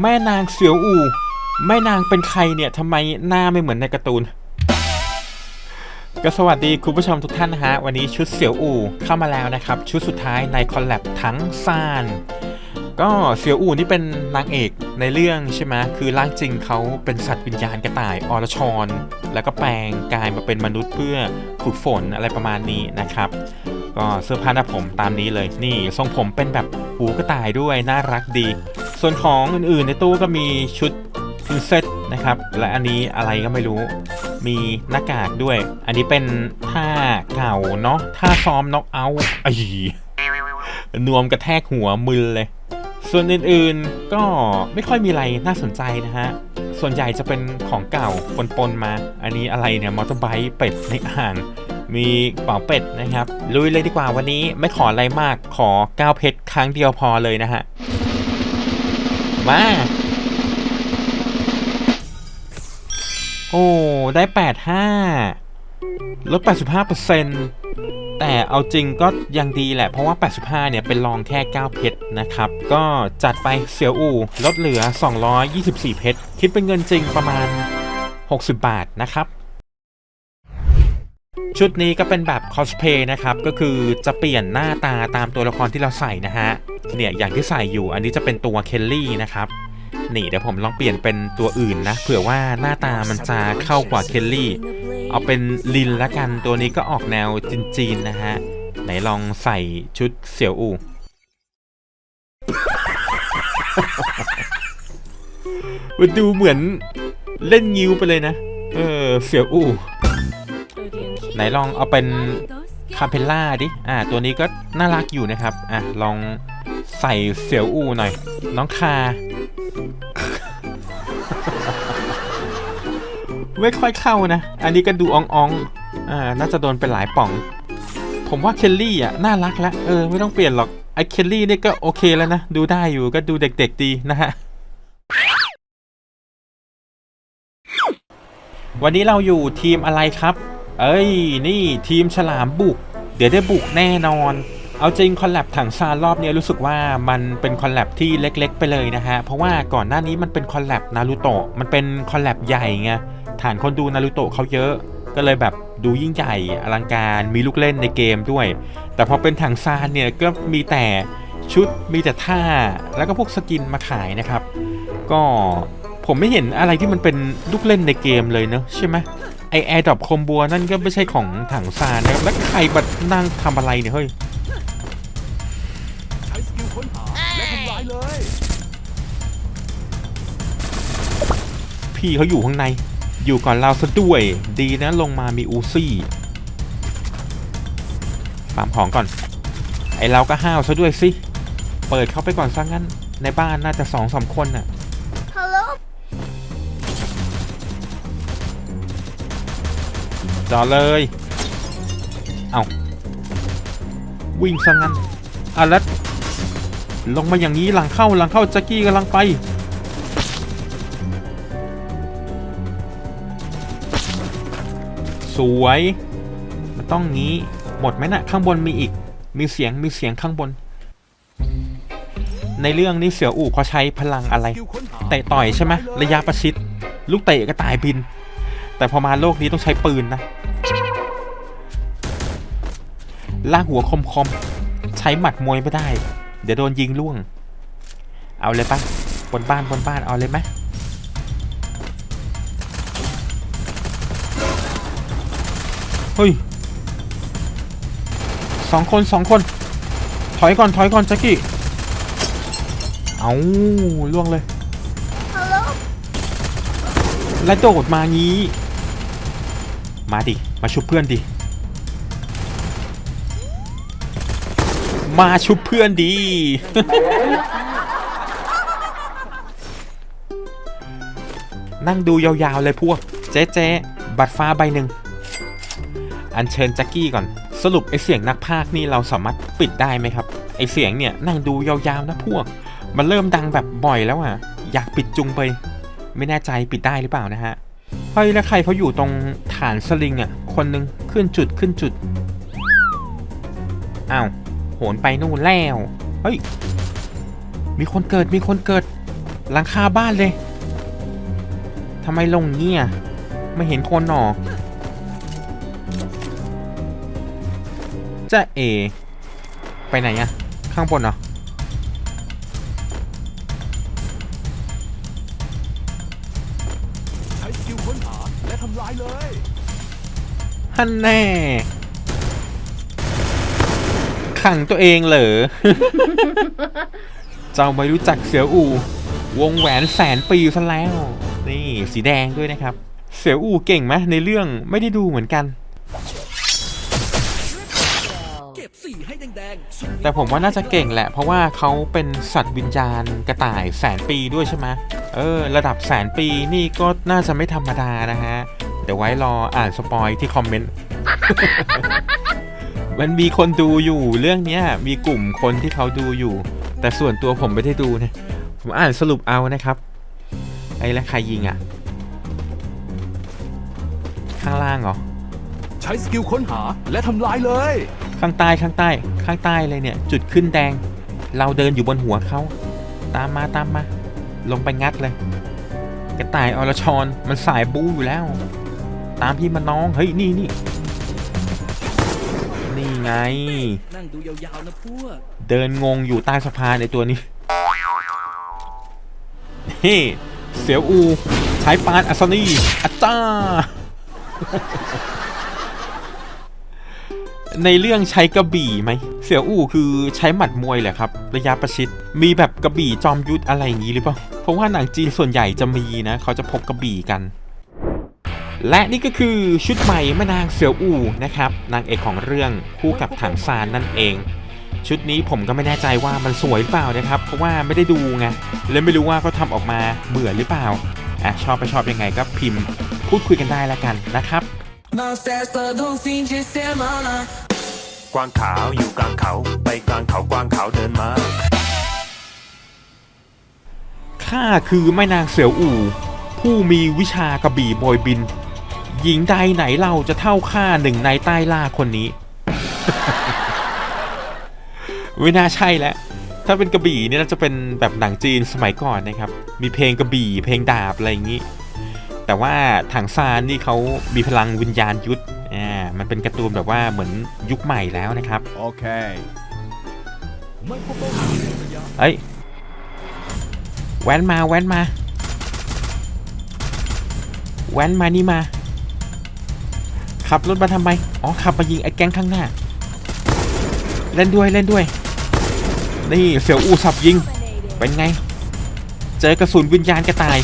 แม่นางเสียวอูแม่นางเป็นใครเนี่ยทำไมหน้าไม่เหมือนในการ์ตูน ก็สวัสดีคุณผู้ชมทุกท่านนะฮะ วันนี้ชุดเสียวอูเข้ามาแล้วนะครับ ชุดสุดท้ายในคอลแลบทั้งซาน ก็เสียวอูนี่เป็นนางเอกในเรื่องใช่ไหมคือร่างจริงเขาเป็นสัตว์วิญญาณกระต่ายอรชร แล้วก็แปลงกายมาเป็นมนุษย์เพื่อฝึกฝนอะไรประมาณนี้นะครับก็เสื้อผ้าหน้าผมตามนี้เลยนี่ทรงผมเป็นแบบหูกระต่ายด้วยน่ารักดี ส่วนของอื่นๆในตู้ก็มีชุดอินเซตนะครับ และอันนี้อะไรก็ไม่รู้ มีหน้ากากด้วย อันนี้เป็นท่าเก่าเนาะท่าซ้อมน็อกเอาท์ไอีนวมกระแทกหัวมึนเลย ส่วนอื่นๆก็ไม่ค่อยมีอะไรน่าสนใจนะฮะ ส่วนใหญ่จะเป็นของเก่าปนๆมา อันนี้อะไรเนี่ยมอเตอร์ไบค์เป็ดในอ่างมีกระเป๋าเป็ดนะครับ ลุยเลยดีกว่าวันนี้ไม่ขออะไรมากขอ9เพชรครั้งเดียวพอเลยนะฮะ มา โอ้ ได้85ลด85%แต่เอาจริงก็ยังดีแหละ เพราะว่า 85 เนี่ย เป็นรองแค่ 9 เพชรนะครับ ก็จัดไปเสียวอู่ลดเหลือ 224 เพชร คิดเป็นเงินจริงประมาณ 60 บาทนะครับ ชุดนี้ก็เป็นแบบคอสเพย์นะครับ ก็คือจะเปลี่ยนหน้าตาตามตัวละครที่เราใส่นะฮะ เนี่ยอย่างที่ใส่อยู่อันนี้จะเป็นตัวเคลลี่นะครับ นี่เดี๋ยวผมลองเปลี่ยนเป็นตัวอื่นนะ เผื่อว่าหน้าตามันจะเข้ากว่าเคลลี่ เอาเป็นลินละกัน ตัวนี้ก็ออกแนวจีนๆนะฮะ ไหนลองใส่ชุดเสี่ยวอู่มันดูเหมือนเล่นงิ้วไปเลยนะ เออ เสี่ยวอู่ ไหนลองเอาเป็นคาเพลล่าดิ อ่า ตัวนี้ก็น่ารักอยู่นะครับ อะ ลองใส่เสียวอูหน่อย น้องคา ไม่ค่อยเข้านะ อันนี้ก็ดูอ่องๆอ่า น่าจะโดนไปหลายป่อง ผมว่าเคลลี่อะ น่ารักแล้ว เออ ไม่ต้องเปลี่ยนหรอก ไอเคลลี่นี่ก็โอเคแล้วนะ ดูได้อยู่ ก็ดูเด็กๆดีนะฮะวันนี้เราอยู่ทีมอะไรครับ เอ้ย นี่ทีมฉลามบุก เดี๋ยวได้บุกแน่นอน เอาจริงคอลแลบถังซานรอบนี้รู้สึกว่ามันเป็นคอลแลบที่เล็กๆ ไปเลยนะฮะ เพราะว่าก่อนหน้านี้มันเป็นคอลแลบนารูโตะมันเป็นคอลแลบใหญ่ไงฐานคนดูนารูโตะเขาเยอะ ก็เลยแบบดูยิ่งใหญ่อลังการมีลูกเล่นในเกมด้วย แต่พอเป็นถังซานเนี่ยก็มีแต่ชุดมีแต่ท่าแล้วก็พวกสกินมาขายนะครับ ก็ผมไม่เห็นอะไรที่มันเป็นลูกเล่นในเกมเลยเนอะใช่ไหม อแอร์ดรอปคอมบัวนั่นก็ไม่ใช่ของถังซานนะครับแล้วใครมานั่งทำอะไรเนี่ยเฮ้ยใช้สกิลค้นหาและทำลายเลย พี่เขาอยู่ข้างใน อยู่ก่อนเราซะด้วย ดีนะลงมามีอูซี่ฟามของก่อน ไอเราก็ห้าวซะด้วยสิ เปิดเข้าไปก่อนซะงั้น ในบ้านน่าจะสองสามคนน่ะ จอดเลย เอาวิ่งซะงั้นอะแล้วลงมาอย่างนี้หลังเข้าหลังเข้าแจ็กกี้กำลังไป สวยมันต้องงี้หมดไหมนะ่ะข้างบนมีอีก มีเสียงมีเสียงข้างบน ในเรื่องนี้เสี่ยวอู่เขาใช้พลังอะไรเตะต่อยใช่ไหมระยะประชิด ลูกเตะก็ตายบิน แต่พอมาโลกนี้ต้องใช้ปืนนะลากหัวคมคมๆใช้หมัดมวยไม่ได้ เดี๋ยวโดนยิงล่วง เอาเลยปะบนบ้านบนบ้านเอาเลยไหมเฮ้ยสองคนสองคน ถอยก่อนถอยก่อนแจ็กกี้ เอาล่วงเลย Hello? และโดดมางี้ มาดิ มาชุบเพื่อนดิ มาชุบเพื่อนดี นั่งดูยาวๆเลยพวก เจ๊เจ๊บัตรฟ้าใบหนึ่ง อัญเชิญแจ็กกี้ก่อน สรุปไอเสียงนักพากนี่เราสามารถปิดได้ไหมครับ ไอเสียงเนี่ยนั่งดูยาวๆนะพวก มันเริ่มดังแบบบ่อยแล้วอะ อยากปิดจุงไป ไม่แน่ใจปิดได้หรือเปล่านะฮะ เฮ้ยแล้วใครเขาอยู่ตรงฐานสลิงอะ คนหนึ่งขึ้นจุดขึ้นจุด อ้าวโหนไปนู่นแล้ว เฮ้ย มีคนเกิดมีคนเกิด หลังคาบ้านเลยทำไมลงเงี้ยไม่เห็นคนหนอจะเอ ไปไหนอะข้างบนเหรอ และทำลายเลยฮันแน่ขังตัวเองเหรอ เจ้าไม่รู้จักเสืออู วงแหวนแสนปีซะแล้ว นี่สีแดงด้วยนะครับ เสืออูเก่งไหมในเรื่องไม่ได้ดูเหมือนกัน เก็บสีให้แดงๆสุดแต่ผมว่าน่าจะเก่งแหละ เพราะว่าเขาเป็นสัตว์วิญญาณกระต่ายแสนปีด้วยใช่ไหมเออ ระดับแสนปีนี่ก็น่าจะไม่ธรรมดานะฮะ เดี๋ยวไว้รออ่านสปอยที่คอมเมนต์ มันมีคนดูอยู่เรื่องเนี้ย มีกลุ่มคนที่เขาดูอยู่ แต่ส่วนตัวผมไม่ได้ดูนะ ผมอ่านสรุปเอานะครับ ไอ้แล้วใครยิงอะ ข้างล่างเหรอ ใช้สกิลค้นหาและทำลายเลย ข้างใต้ข้างใต้ ข้างใต้เลยเนี่ย จุดขึ้นแดง เราเดินอยู่บนหัวเขาตามมาตามมา ลงไปงัดเลย กระต่ายอรชรมันสายบู๊อยู่แล้ว ตามพี่มาน้อง เฮ้ย นี่นี่นี่ไง นั่งดูยาวๆนะพวกเดินงงอยู่ใต้สะพานในตัวนี้เฮ้เสียวอูใช้ปานอัศนีอัจจ้า ในเรื่องใช้กระบี่ไหม เสี่ยวอู่คือใช้หมัดมวยแหละครับ ระยะประชิด มีแบบกระบี่จอมยุทธอะไรอย่างนี้หรือเปล่า เพราะว่าหนังจีนส่วนใหญ่จะมีนะ เขาจะพกกระบี่กัน และนี่ก็คือชุดใหม่แม่นางเสี่ยวอู่นะครับนางเอกของเรื่องคู่กับถังซานนั่นเอง ชุดนี้ผมก็ไม่แน่ใจว่ามันสวยหรือเปล่านะครับ เพราะว่าไม่ได้ดูไงเลยไม่รู้ว่าเขาทำออกมาเหมือนหรือเปล่าอะชอบไปชอบยังไงก็พิมพ์ พูดคุยกันได้แล้วกันนะครับ Mal festa do fim de semana. กวางขาวอยู่กลางเขาไปกลางเขากวางขาวเดินมาข้าคือแม่นางเสี่ยวอู่ผู้มีวิชากระบี่โบยบิน หญิงใดไหนเราจะเท่าข้าหนึ่งในใต้ล่าคนนี้ ไม่น่าใช่แล้ว ถ้าเป็นกระบี่เนี่ยน่าจะเป็นแบบหนังจีนสมัยก่อนนะครับ มีเพลงกระบี่ เพลงดาบอะไรอย่างนี้ แต่ว่าถังซานนี่เขามีพลังวิญญาณยุทธอ่า มันเป็นการ์ตูนแบบว่าเหมือนยุคใหม่แล้วนะครับ โอเคไม่พบเป้าหมายในระยะเอ้ยแว้นมาแว้นมา แว้นมานี่มา ขับรถมาทำไม อ๋อ ขับมายิงไอ้แก๊งข้างหน้า เล่นด้วยเล่นด้วย นี่เสียวอูสับยิง เป็นไง เจอกระสุนวิญญาณกระต่าย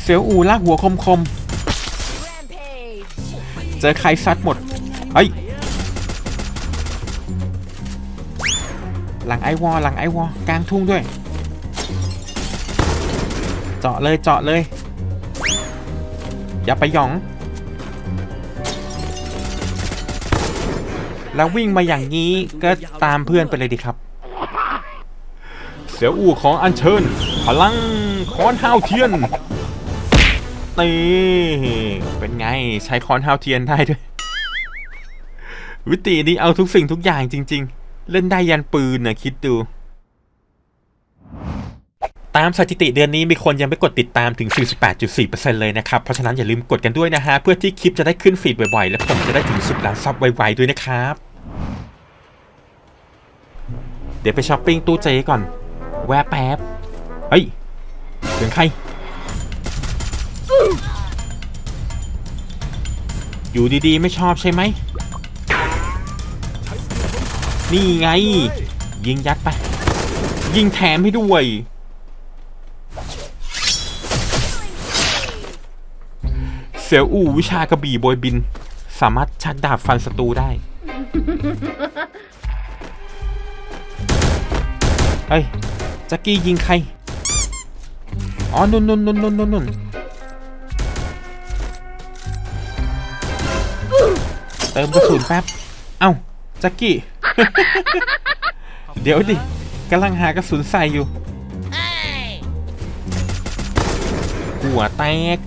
เสียวอูลากหัวคมคมเจอใครซัดหมด เฮ้ย หลังไอวอลหลังไอวอลกลางทุ่งด้วย เจาะเลยเจาะเลย อย่าไปหยอง แล้ววิ่งมาอย่างนี้ก็ตามเพื่อนไปเลยดีครับ เสียอู่ของอัญเชิญ พลังค้อนห้าวเทียนนี่เป็นไงใช้ค้อนห้าวเทียนได้ด้วย วิธีนี้เอาทุกสิ่งทุกอย่างจริง ๆ เล่นได้ยันปืนนะคิดดู ตามสถิติเดือนนี้มีคนยังไม่กดติดตามถึง 48.4%เลยนะครับ เพราะฉะนั้นอย่าลืมกดกันด้วยนะฮะ เพื่อที่คลิปจะได้ขึ้นฟีดบ่อยๆ และผมจะได้ถึง10ล้านซับไวๆด้วยนะครับ เดี๋ยวไปช้อปปิ้งตู้เจก่อน แวะแป๊บ เฮ้ยเสียงใคร อยู่ดีๆ ไม่ชอบใช่ไหม นี่ไง ยิงยัดไป ยิงแถมให้ด้วย เสี่ยวอู่วิชากระบี่โบยบิน สามารถชักดาบฟันศัตรูได้เฮ้ยจ็กกี้ยิงใคร อ๋อนุ่นนุ่นนุ่นนุ่นนุ่นนุนเติมกระสุนแป๊บ เอ้าจ็กกี้ เดี๋ยวดิกำลังหากระสุนใส่อยู่ หัวแตก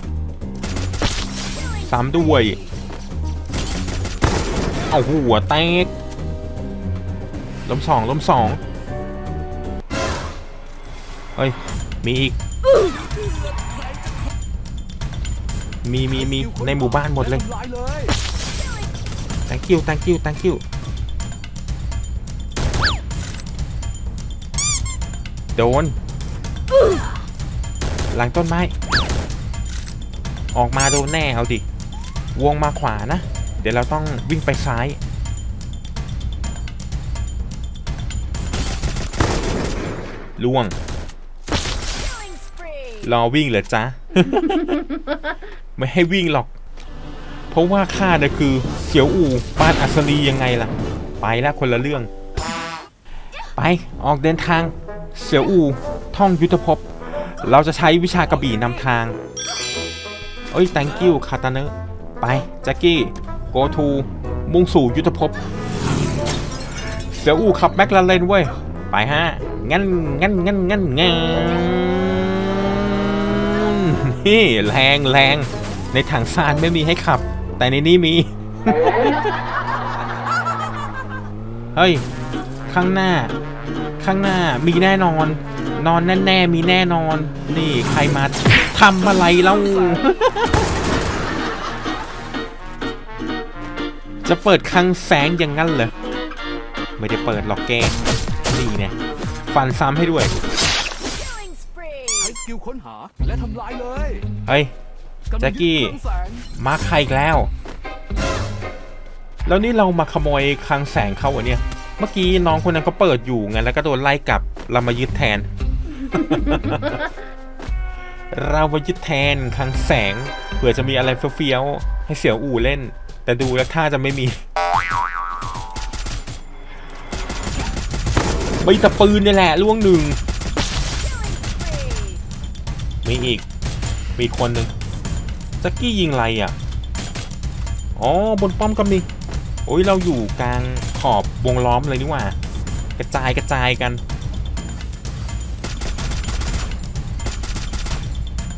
สามด้วยเอาหัวแตกล้มสองล้มสองเฮ้ย มีอีก มีมีมีในหมู่บ้านหมดเลยและทำลายเลย thank you thank you thank you โดน หลังต้นไม้ ออกมาโดนแน่เอาดิ วงมาขวานะ เดี๋ยวเราต้องวิ่งไปซ้าย ล่วง รอวิ่งเหรอจ๊ะ ไม่ให้วิ่งหรอก เพราะว่าข้าเนี่ยคือเสียวอู่ปานอัศรียังไงล่ะ ไปแล้วคนละเรื่อง ไปออกเดินทางเสียวอู่ท่องยุทธภพ เราจะใช้วิชากระบี่นำทาง เอ้ย thank you คาตาเนอ ไปแจ็คกี้ go to มุ่งสู่ยุทธภพ เสียอู่ขับแม็กลาเรนเว้ย ไปฮะ งั้นงั้นงั้นงั้นงั้นนี่แรงแรงในถังซานไม่มีให้ขับ แต่ในนี้มี เฮ้ย ข้างหน้า ข้างหน้ามีแน่นอน นอนแน่ๆมีแน่นอน นี่ใครมาทำอะไรเล่า จะเปิดคลังแสงอย่างนั้นเหรอ ไม่ได้เปิดหรอกแกนี่เนี่ยฟันซ้ำให้ด้วย ใช้สกิลค้นหาและทำลายเลยเฮ้ยำลังแจ็คกี้ยึดเครื่องแสงมาใครอีกแล้ว แล้วนี่เรามาขโมยคลังแสงเขาเหรอเนี่ย เมื่อกี้น้องคนนั้นก็เปิดอยู่ไงแล้วก็โดนไล่กลับ เรามายึดแทน เรามายึดแทนคลังแสงเผื่อจะมีอะไรเฟี้ยวๆให้เสี่ยวอู่เล่น แต่ดูแล้วท่าจะไม่มีมีแต่ปืนนี่แหละล่วงหนึ่ง มีอีก มีคนหนึ่งจักกี้ยิงอะไรอะ อ๋อบนป้อมก็มี โอ้ยเราอยู่กลางขอบวงล้อมเลยนี่ว่า กระจายกระจายกัน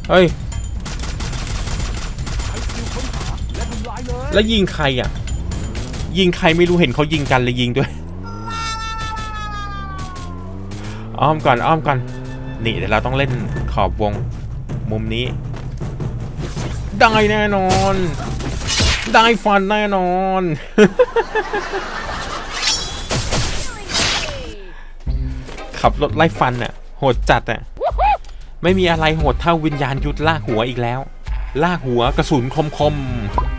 เฮ้ย ใช้สกิลค้นหาและทำลายเลย แล้วยิงใครอะ ยิงใครไม่รู้เห็นเขายิงกันเลยยิงด้วย อ้อมก่อนอ้อมก่อน นี่เดี๋ยวเราต้องเล่นขอบวงมุมนี้ ได้แน่นอน ได้ฟันแน่นอน ขับรถไล่ฟันอะ โหดจัดอะ ไม่มีอะไรโหดเท่าวิญญาณยุทธลากหัวอีกแล้ว ลากหัวกระสุนคมคมๆ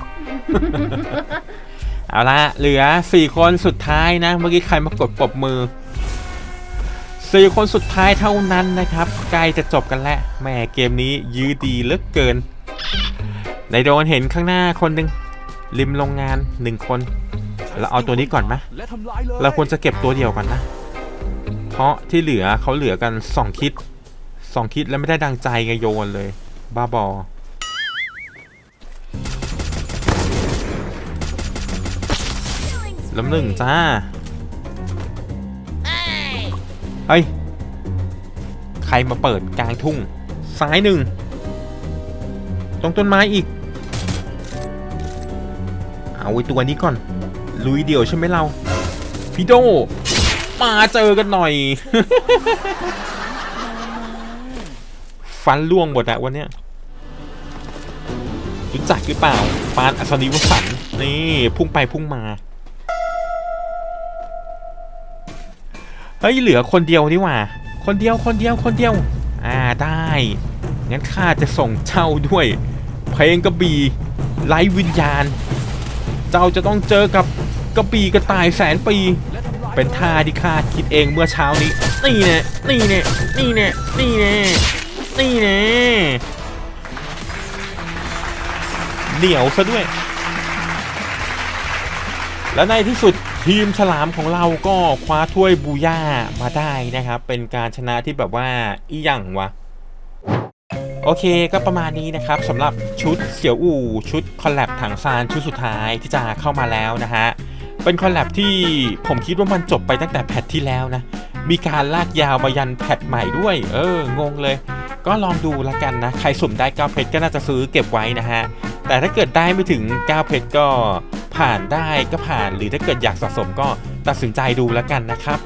เอาละเหลือสี่คนสุดท้ายนะ เมื่อกี้ใครมากดปรบมือสี่คนสุดท้ายเท่านั้นนะครับใกล้จะจบกันแล้วแหม่เกมนี้ยื้อดีเหลือเกินในโดนเห็นข้างหน้าคนหนึ่งริมโรงงานหนึ่งคนเราเอาตัวนี้ก่อนไหมะเลยเราควรจะเก็บตัวเดียวก่อนนะ เพราะที่เหลือเขาเหลือกันสองคิดสองคิดแล้วไม่ได้ดังใจไงโยนเลย บ้าบอ ล้มหนึ่งจ้า เฮ้ย ใครมาเปิดกลางทุ่ง ซ้ายหนึ่ง ตรงต้นไม้อีก เอาไว้ตัวนี้ก่อน ลุยเดี่ยวใช่ไหมเรา พี่โด มาเจอกันหน่อย ฟันล่วงหมดอะวันเนี้ยรู้จักหรือเปล่า ปานอัศนีวสันต์นี่ พุ่งไปพุ่งมา เฮ้ยเหลือคนเดียวนี่หว่า คนเดียวคนเดียวคนเดียว อ่าได้งั้นข้าจะส่งเจ้าด้วย เพลงกระบี่ไร้วิญญาณ เจ้าจะต้องเจอกับกระบี่กระต่ายแสนปี เป็นท่าที่ข้าคิดเองเมื่อเช้านี้ นี่แน่นี่แน่นี่แน่นี่แน่นี่แน่เหนียวซะด้วย และในที่สุด ทีมฉลามของเราก็คว้าถ้วยบูย่ามาได้นะครับ เป็นการชนะที่แบบว่าอีหยังวะ โอเคก็ประมาณนี้นะครับสำหรับชุดเสี่ยวอู่ชุดคอลแลบถังซานชุดสุดท้ายที่จะเข้ามาแล้วนะฮะ เป็นคอลแลบที่ผมคิดว่ามันจบไปตั้งแต่แพทที่แล้วนะ มีการลากยาวมายันแพทใหม่ด้วย เอองงเลย ก็ลองดูละกันนะ ใครสุ่มได้9เพชรก็น่าจะซื้อเก็บไว้นะฮะแต่ถ้าเกิดได้ไม่ถึง9เพชรก็ ผ่านได้ก็ผ่านหรือถ้าเกิดอยากสะสมก็ตัดสินใจดูแล้วกันนะครับ